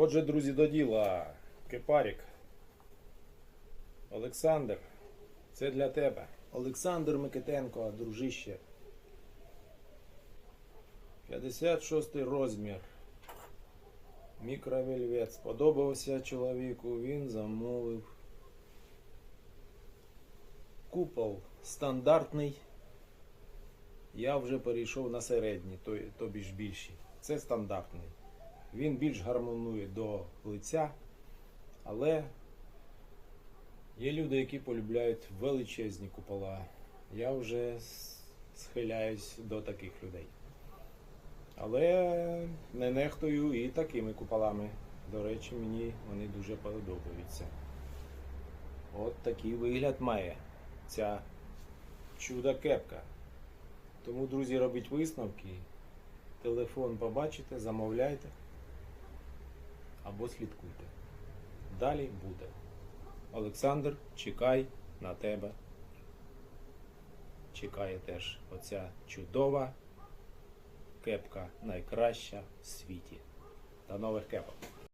Отже, друзі, до діла. Кипарік. Олександр, це для тебе. Олександр Микитенко, дружище. 56 розмір. Мікровельвет. Сподобався чоловіку, він замовив. Купол стандартний. Я вже перейшов на середній, то, тобі ж більші. Це стандартний. Він більш гармонує до лиця, але є люди, які полюбляють величезні купола. Я вже схиляюсь до таких людей. Але не нехтую і такими куполами. До речі, мені вони дуже подобаються. От такий вигляд має ця чудо-кепка. Тому, друзі, робіть висновки. Телефон побачите, замовляйте або слідкуйте. Далі буде. Олександр, чекай на тебе. Чекає теж оця чудова кепка найкраща в світі. До нових кепок.